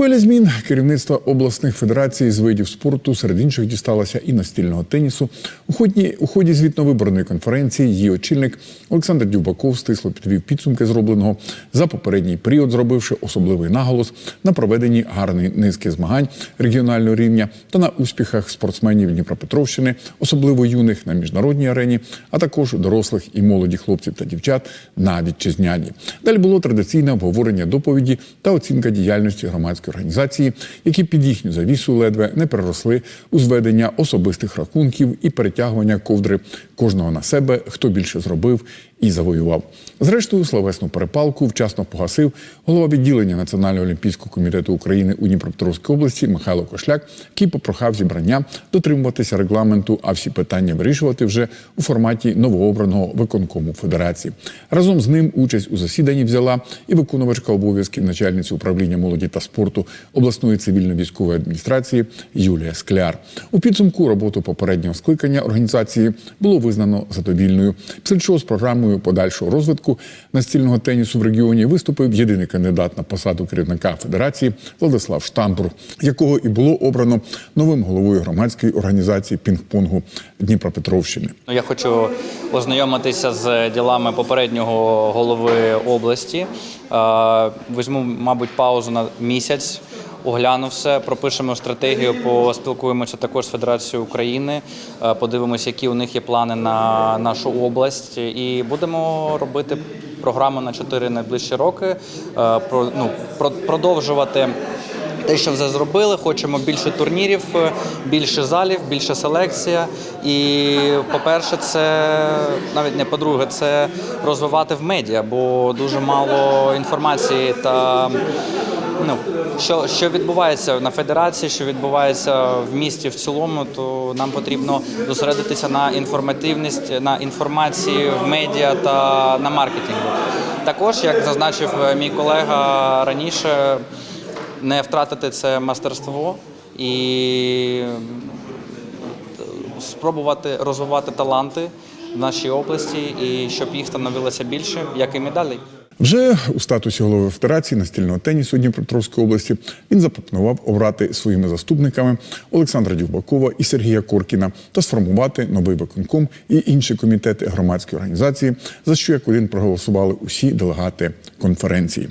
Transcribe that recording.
Хвиля змін керівництва обласних федерацій з видів спорту серед інших дісталася і настільного тенісу. У ході, у ході звітно-виборної конференції її очільник Олександр Дюбаков стисло підвів підсумки зробленого за попередній період, зробивши особливий наголос на проведенні гарної низки змагань регіонального рівня та на успіхах спортсменів Дніпропетровщини, особливо юних на міжнародній арені, а також дорослих і молоді хлопців та дівчат на вітчизняні. Далі було традиційне обговорення доповіді та оцінка діяльності громадської організації, які під їхню завісу ледве не переросли у зведення особистих рахунків і перетягування ковдри кожного на себе, хто більше зробив і завоював. Зрештою, словесну перепалку вчасно погасив голова відділення Національного олімпійського комітету України у Дніпропетровській області Михайло Кошляк, який попрохав зібрання дотримуватися регламенту, а всі питання вирішувати вже у форматі новообраного виконкому федерації. Разом з ним участь у засіданні взяла і виконувачка обов'язків начальниці управління молоді та спорту обласної цивільно-військової адміністрації Юлія Скляр. У підсумку роботу попереднього скликання організації було визнано задовільною. Чого з програмою подальшого розвитку настільного тенісу в регіоні виступив єдиний кандидат на посаду керівника федерації Владислав Штампур, якого і було обрано новим головою громадської організації пінг-понгу Дніпропетровщини. Ну, Я хочу ознайомитися з ділами попереднього голови області. Е, Візьму, мабуть, паузу на місяць. Огляну все, пропишемо стратегію, поспілкуємося також з Федерацією України, е, подивимося, які у них є плани на нашу область, і будемо робити програму на 4 найближчі роки. е, ну, про- продовжувати те, що вже зробили, хочемо більше турнірів, е, більше залів, більше селекція. І, по-перше, це навіть не по-друге, це розвивати в медіа, бо дуже мало інформації та ну, що, що відбувається на федерації, що відбувається в місті в цілому, то нам потрібно зосередитися на інформативність, на інформації в медіа та на маркетингу. Також, як зазначив е, мій колега раніше, не втратити це мастерство і спробувати розвивати таланти в нашій області і щоб їх становилося більше, як і медалей. Вже у статусі голови Федерації настільного тенісу Дніпропетровської області він запропонував обрати своїми заступниками Олександра Дюбакова і Сергія Коркіна та сформувати новий виконком і інші комітети громадської організації, за що як один проголосували усі делегати конференції.